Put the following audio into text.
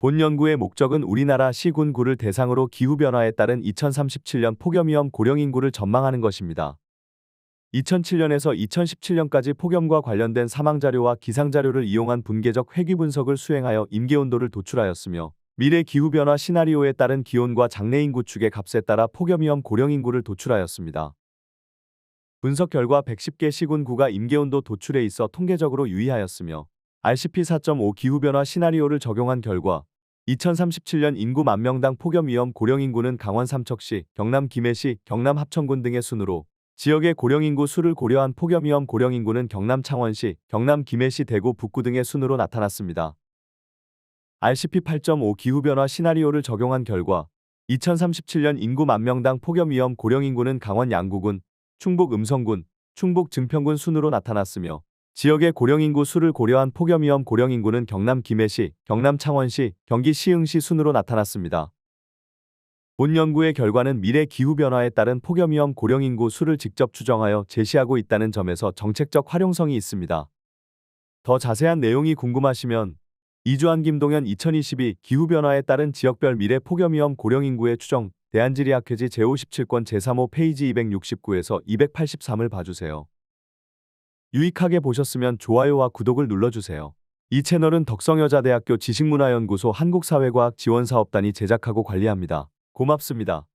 본 연구의 목적은 우리나라 시군구를 대상으로 기후변화에 따른 2037년 폭염위험 고령인구를 전망하는 것입니다. 2007년에서 2017년까지 폭염과 관련된 사망자료와 기상자료를 이용한 분계적 회귀 분석을 수행하여 임계온도를 도출하였으며 미래 기후변화 시나리오에 따른 기온과 장래인구 축의 값에 따라 폭염위험 고령인구를 도출하였습니다. 분석 결과 110개 시군구가 임계온도 도출에 있어 통계적으로 유의하였으며 RCP 4.5 기후변화 시나리오를 적용한 결과 2037년 인구 만 명당 폭염 위험 고령 인구는 강원 삼척시, 경남 김해시, 경남 합천군 등의 순으로 지역의 고령 인구 수를 고려한 폭염 위험 고령 인구는 경남 창원시, 경남 김해시, 대구 북구 등의 순으로 나타났습니다. RCP 8.5 기후변화 시나리오를 적용한 결과 2037년 인구 만 명당 폭염 위험 고령 인구는 강원 양구군, 충북 음성군, 충북 증평군 순으로 나타났으며 지역의 고령인구 수를 고려한 폭염위험 고령인구는 경남 김해시, 경남 창원시, 경기 시흥시 순으로 나타났습니다. 본 연구의 결과는 미래 기후변화에 따른 폭염위험 고령인구 수를 직접 추정하여 제시하고 있다는 점에서 정책적 활용성이 있습니다. 더 자세한 내용이 궁금하시면 이주한 김동현 2022 기후변화에 따른 지역별 미래 폭염위험 고령인구의 추정 대한지리학회지 제57권 제3호 페이지 269에서 283을 봐주세요. 유익하게 보셨으면 좋아요와 구독을 눌러주세요. 이 채널은 덕성여자대학교 지식문화연구소 한국사회과학 지원사업단이 제작하고 관리합니다. 고맙습니다.